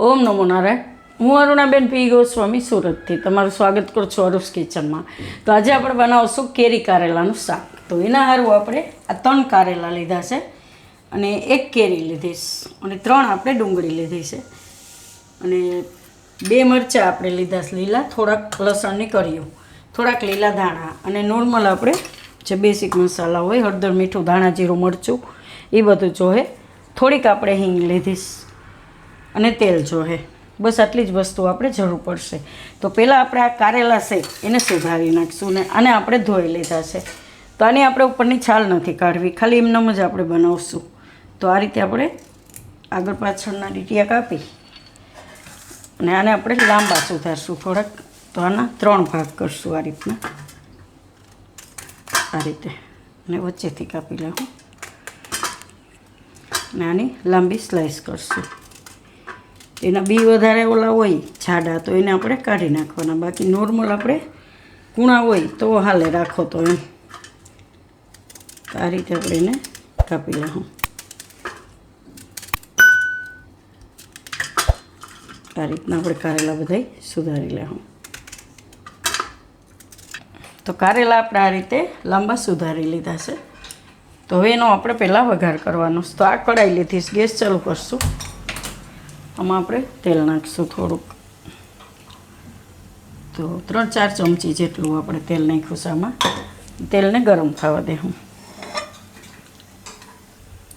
ઓમ નમો નારાયણ. હું અરુણાબેન પી. ગોસ્વામી સુરતથી. તમારું સ્વાગત કરું છું અરુસ કિચનમાં. તો આજે આપણે બનાવશું કેરી કારેલાનું શાક. તો એના હારું આપણે આ ત્રણ કારેલા લીધા છે અને એક કેરી લીધી છે અને ત્રણ આપણે ડુંગળી લીધી છે. અને બે મરચાં આપણે લીધા છે લીલા. થોડાક લસણની કર્યું. થોડાક લીલા ધાણા અને નોર્મલ આપણે જે બેસિક મસાલા હોય, હળદર, મીઠું, ધાણા, જીરું, મરચું, એ બધું જોહે થોડીક આપણે હિંગ લીધીશ અને તેલ જોહે. બસ આટલી જ વસ્તુ આપણે જરૂર પડશે. તો પહેલાં આપણે આ કારેલા છે એને સુધારી નાખશું ને આને આપણે ધોઈ લીધા છે. તો આની આપણે ઉપરની છાલ નથી કાઢવી, ખાલી એમનેમ જ આપણે બનાવશું. તો આ રીતે આપણે આગળ પાછળના ડીટીયા કાપી અને આને આપણે લાંબા સુધારશું થોડાક. તો આના ત્રણ ભાગ કરશું આ રીતના. આ રીતે. અને વચ્ચેથી કાપી લઉં અને આની લાંબી સ્લાઈસ કરશું. એના બી વધારે ઓલા હોય, જાડા, તો એને આપણે કાઢી નાખવાના. બાકી નોર્મલ આપણે કૂણા હોય, તો હાલે, રાખો તો એમ. આ રીતે આપણે એને કાપી લઉં આ રીતના આપણે કારેલા બધાય સુધારી લેવું તો કારેલા આપણે આ રીતે લાંબા સુધારી લીધા છે. તો હવે એનો આપણે પહેલાં વઘાર કરવાનો તો આ કઢાઈ લીધી ગેસ ચાલુ કરશું. આમાં આપણે તેલ નાખીશું થોડુંક. તો ત્રણ ચાર ચમચી જેટલું આપણે તેલ નાખ્યું છે આમાં. તેલને ગરમ થવા દેવું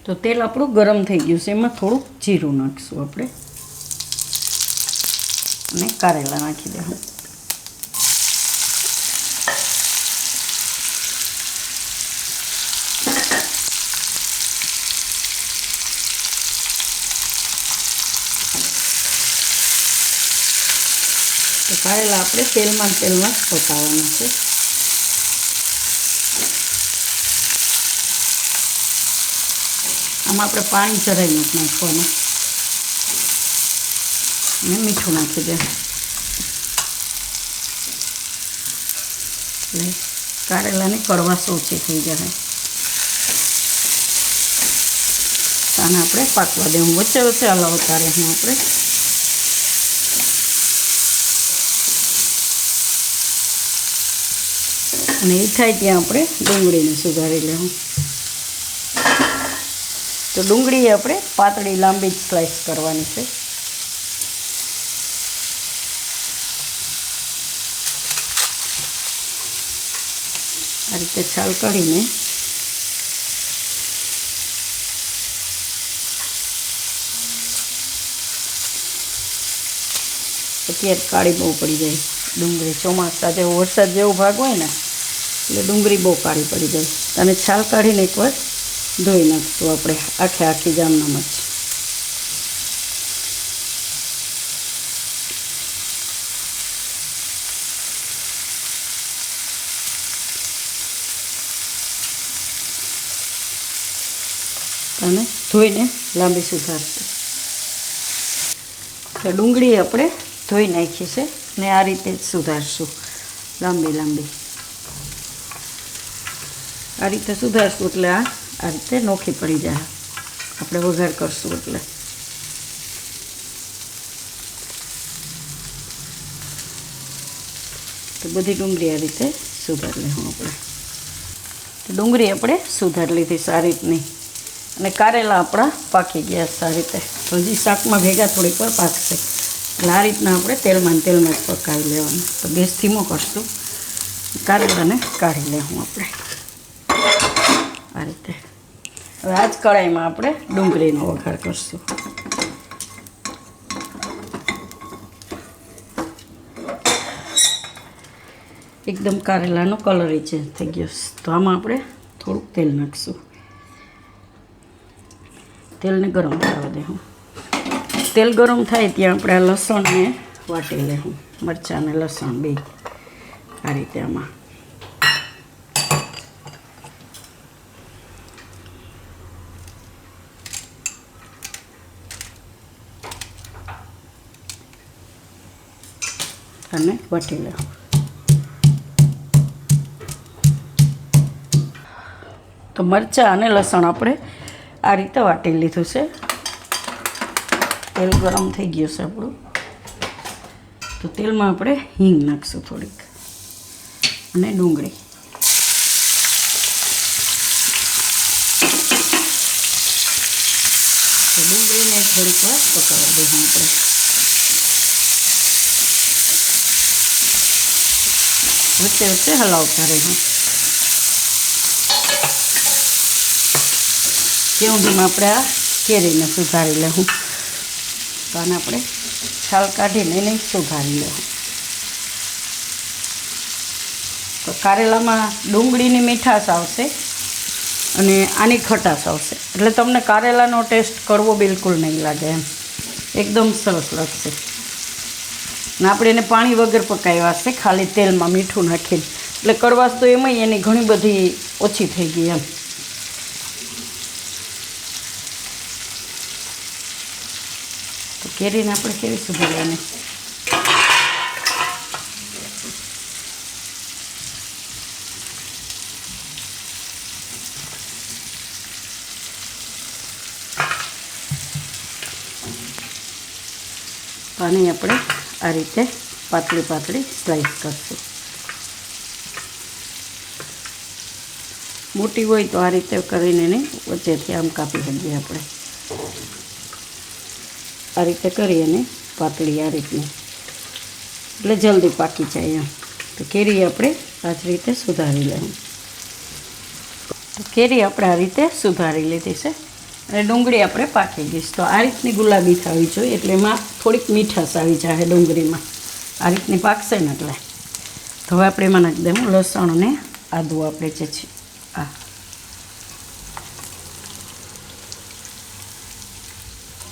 તો તેલ આપણું ગરમ થઈ ગયું છે. એમાં થોડુંક જીરું નાખીશું આપણે. અને કારેલા નાખી દેવું તો કારેલા આપણે તેલમાં તેલમાં જ પકાવવાના છે. આમાં આપણે પાણી જરાય નથી નાખવાનું. અને મીઠું નાખી દે. એટલે કારેલાની કડવાશ ઓછી થઈ જાય આને આપણે પાકવા દેવું વચ્ચે વચ્ચે હલાવતા રહેવું આપણે અને એ થાય ત્યાં આપણે ડુંગળીને સુધારી લેવું. તો ડુંગળી આપણે પાતળી લાંબી જ સ્લાઈસ કરવાની છે. આ રીતે છાલ કાઢીને અત્યારે કાળી બહુ પડી જાય. ડુંગળી ચોમાસા જેવો વરસાદ જેવો ભાગ હોય ને એટલે ડુંગળી બહુ કાળી પડી જાય અને છાલ કાઢીને એકવાર ધોઈ નાખશું આપણે આખે આખી જામના મરચ અને ધોઈને લાંબી સુધારશું. તો ડુંગળી આપણે ધોઈ નાખી છે ને આ રીતે સુધારશું. લાંબી લાંબી. આ રીતે સુધારશું એટલે આ આ રીતે નોખી પડી જાય. આપણે વઘાર કરશું એટલે. તો બધી ડુંગળી આ રીતે સુધારી લેવું આપણે. તો ડુંગળી આપણે સુધારી લીધી સારી રીતની. અને કારેલા આપણા પાકી ગયા સારી રીતે. હજી શાકમાં ભેગા થોડીક વાર પાકશે. એટલે આ રીતના આપણે તેલમાં તેલમાં જ પકાવી લેવાનું. તો ગેસ ધીમો કરશું. કારેલાને કાઢી લેવું આપણે. આ રીતે. હવે આ જ કઢાઈમાં આપણે ડુંગળીનો વઘાર કરશું. એકદમ કારેલાનો કલર ચેન્જ થઈ ગયો. તો આમાં આપણે થોડુંક તેલ નાખશું. તેલને ગરમ થવા દેવું તેલ ગરમ થાય ત્યાં આપણે આ લસણને વાટી લેવું મરચાં અને લસણ બે. આ રીતે આમાં. અને વાટી લો. તો મરચાં અને લસણ આપણે આ રીતે વાટી લીધું છે. તેલ ગરમ થઈ ગયું છે આપણું. તો તેલમાં આપણે હિંગ નાખશું થોડીક અને ડુંગળી. ડુંગળીને થોડીક વાર પકાવવા દઈશું આપણે. વચ્ચે વચ્ચે હલાવતા રહીશું ત્યાં સુધીમાં આપણે આ કેરીને સુધારી લેવું તો આને આપણે છાલ કાઢીને એને સુધારી લેવું તો કારેલામાં ડુંગળીની મીઠાશ આવશે અને આની ખટાશ આવશે. એટલે તમને કારેલાનો ટેસ્ટ કરવો બિલકુલ નહીં લાગે એમ. એકદમ સરસ લાગશે. અને આપણે એને પાણી વગર પકાવ્યા છે ખાલી તેલમાં મીઠું નાખીને. એટલે કડવાશ તો એમાંય એની ઘણી બધી ઓછી થઈ ગઈ એમ. તો કેરીને આપણે કેવી સુધારવાની પાણી આપણે આ રીતે પાતળી પાતળી સ્લાઈસ કરશું. મોટી હોય તો આ રીતે કરીને એને વચ્ચેથી આમ કાપી શકીએ આપણે. આ રીતે કરી અને પાતળી આ રીતની. એટલે જલ્દી પાકી જાય એમ. તો કેરી આપણે આ જ રીતે સુધારી લેવું. કેરી આપણે આ રીતે સુધારી લીધી છે. અને ડુંગળી આપણે પાકી દઈશ તો આ રીતની ગુલાબી થવી જોઈએ, એટલે એમાં થોડીક મીઠાશ આવી જાય ડુંગળીમાં. આ રીતની પાકશે ને એટલે. તો હવે આપણે એમાં નાખી દઉં લસણ અને આદું આપણે જે છે, આ.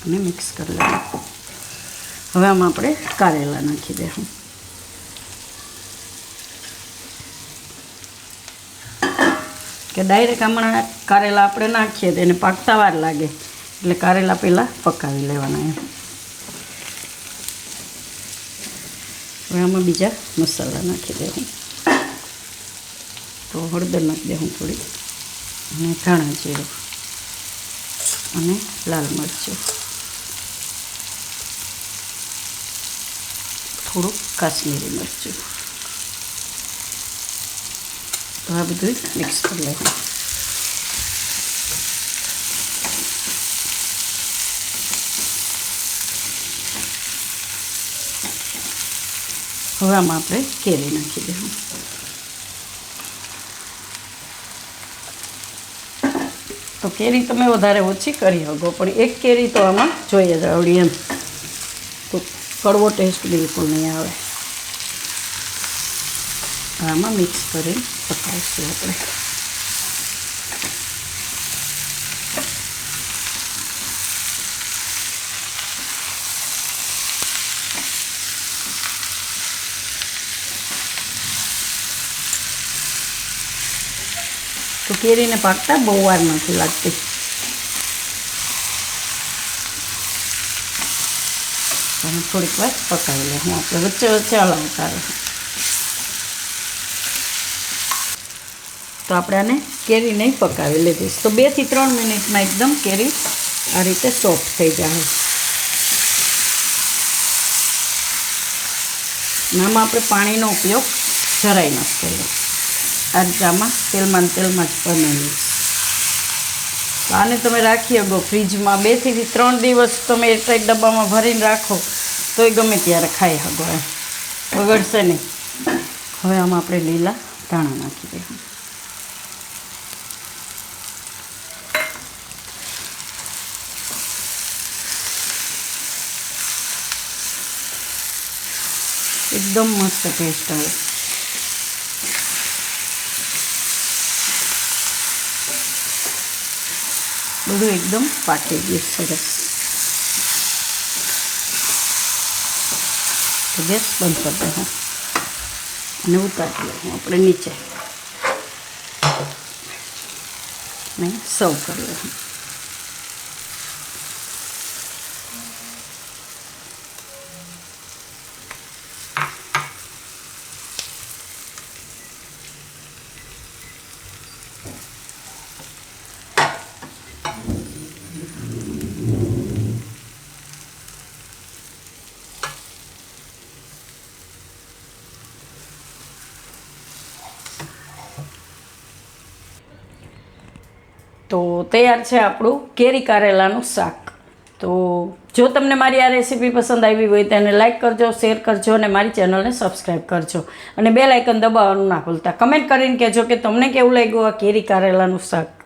અને મિક્સ કરી લઈએ હવે આમાં આપણે કારેલા નાખી દઈશું કે ડાયરેક્ટ હમણાં કારેલા આપણે નાખીએ તો એને પાકતા વાર લાગે. એટલે કારેલા પહેલાં પકાવી લેવાના એમ. હવે આમાં બીજા મસાલા નાખી દેવું તો હળદર નાખી દેવું થોડી અને ધાણા જીરું. અને લાલ મરચું. થોડુંક કાશ્મીરી મરચું. તો આ બધું મિક્સ કરી લેવું હવે આમાં આપણે કેરી નાખી દઈશું તો કેરી તમે વધારે ઓછી કરી શકો, પણ એક કેરી તો આમાં જોઈએ જ આવડી એમ તો કડવો ટેસ્ટ બિલકુલ નહીં આવે. આમાં મિક્સ કરીને પકાવીશું આપણે. તો કેરીને પાકતા બહુ વાર નથી લાગતી. થોડીક વાર પકાવી લે હું આપણે વચ્ચે વચ્ચે હલાવતા તો આપણે આને કેરી નહીં પકાવી લીધી. તો બેથી ત્રણ મિનિટમાં એકદમ કેરી આ રીતે સોફ્ટ થઈ જાય આમાં આપણે પાણીનો ઉપયોગ જરાય નથી કર્યો. આ રીતે આમાં તેલમાં તેલમાં જ બનેલી આને તમે રાખી શકો ફ્રીજમાં. બેથી ત્રણ દિવસ તમે એક એક ડબ્બામાં ભરીને રાખો તો એ ગમે ત્યારે ખાઈ શકો એમ. બગડશે નહીં. હવે આમાં આપણે લીલા ધાણા નાખી દઈશું એકદમ મસ્ત ટેસ્ટ આવે. બધું એકદમ પાકી ગયું, સરસ. તો ગેસ બંધ કરી દઉં અને ઉતારી લઉં આપણે નીચે. ને સર્વ કરી લઉં તો તૈયાર છે આપણું કેરી કારેલાનું શાક. તો જો તમને મારી આ રેસીપી પસંદ આવી હોય તો એને લાઇક કરજો, શેર કરજો અને મારી ચેનલને સબસ્ક્રાઈબ કરજો. અને બે લાઇકન દબાવવાનું ના ભૂલતા. કમેન્ટ કરીને કહેજો કે તમને કેવું લાગ્યું આ કેરી કારેલાનું શાક.